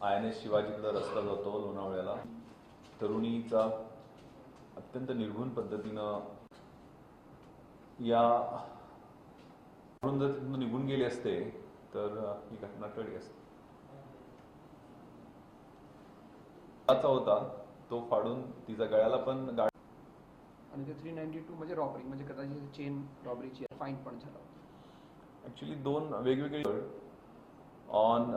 I N S शिवाजीकडे रस्ता जातो लोणावळ्याला. तरुणीचा अत्यंत निर्घुण पद्धतीनं या जर तिथून निघून गेले असते तर ही घटना टळली असते. होता तो फाडून तिचा गळ्याला पण गाड आणि ते थ्री नाईन्टी टू म्हणजे रॉबरी म्हणजे कदाचित चेन रॉबरीची फाईन पण झाला ऍक्च्युली दोन वेगवेगळे on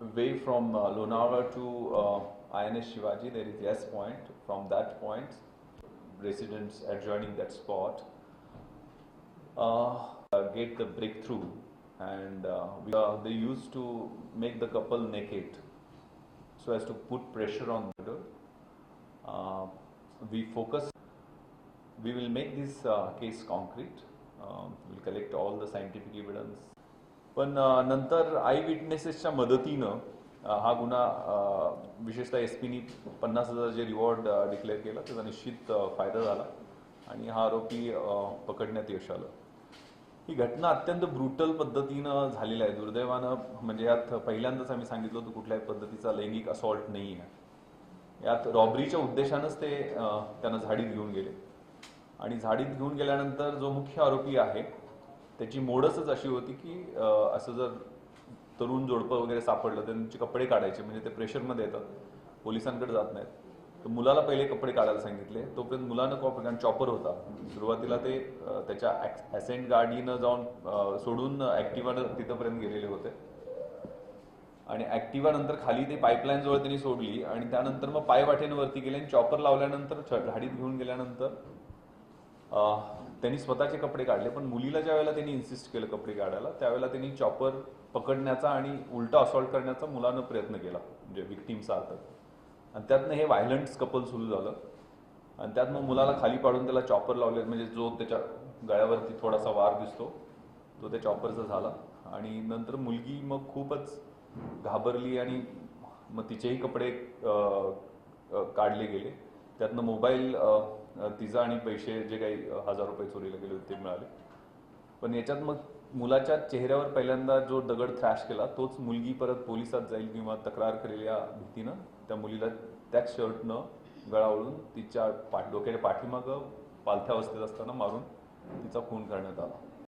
way from uh, Lonavala to uh, INS Shivaji, there is S point. From that point, residents adjoining that spot uh, get the breakthrough, and uh, we, uh, they used to make the couple naked, so as to put pressure on the door. Uh, we focus. We will make this case concrete. Um, we'll collect all the scientific evidence. पण नंतर I विटनेसेसच्या मदतीनं हा गुन्हा विशेषतः S पीनी पन्नास हजार जे रिवॉर्ड डिक्लेअर केला त्याचा निश्चित फायदा झाला आणि हा आरोपी पकडण्यात यश आलं. ही घटना अत्यंत ब्रुटल पद्धतीनं झालेली आहे. दुर्दैवानं म्हणजे यात पहिल्यांदाच आम्ही सांगितलं होतं कुठल्याही पद्धतीचा लैंगिक असॉल्ट नाही आहे. यात रॉबरीच्या उद्देशानंच ते त्यांना झाडीत घेऊन गेले. आणि झाडीत घेऊन गेल्यानंतर जो मुख्य आरोपी आहे त्याची मोडसच अशी होती की असं जर तरुण जोडपं वगैरे सापडलं तर त्यांचे कपडे काढायचे म्हणजे ते प्रेशरमध्ये येतात पोलिसांकडे जात नाहीत. तर मुलाला पहिले कपडे काढायला सांगितले तोपर्यंत मुलानं कॉप कारण चॉपर होता. सुरुवातीला ते त्याच्या ॲसेंट गाडीनं जाऊन सोडून ॲक्टिवानं तिथंपर्यंत गेलेले होते. आणि ॲक्टिवा नंतर खाली ते पाईपलाईन जवळ त्यांनी सोडली आणि त्यानंतर मग पायवाटेनं वरती गेले आणि चॉपर लावल्यानंतर झाडीत घेऊन गेल्यानंतर त्यांनी स्वतःचे कपडे काढले पण मुलीला ज्या वेळेला त्यांनी इन्सिस्ट केलं कपडे काढायला त्यावेळेला त्यांनी चॉपर पकडण्याचा आणि उलटा असॉल्ट करण्याचा मुलानं प्रयत्न केला म्हणजे विक्टीमचा हातात आणि त्यातनं हे व्हायलंट कपल सुरू झालं. आणि त्यात मग मुलाला खाली पाडून त्याला चॉपर लावले म्हणजे जो त्याच्या गळ्यावरती थोडासा वार दिसतो तो त्या चॉपरचा झाला. आणि नंतर मुलगी मग खूपच घाबरली आणि मग तिचेही कपडे काढले गेले. त्यातनं मोबाईल तिचा आणि पैसे जे काही हजार रुपये चोरीला गेले होते ते मिळाले. पण याच्यात मग मुलाच्या चेहऱ्यावर पहिल्यांदा जो दगड थ्रॅश केला तोच मुलगी परत पोलिसात जाईल किंवा तक्रार करेल या भीतीनं त्या मुलीला त्याच शर्टनं गळावळून तिच्या पाठ डोक्याच्या पाठीमागं पालथ्या अवस्थेत असताना मारून तिचा खून करण्यात आला.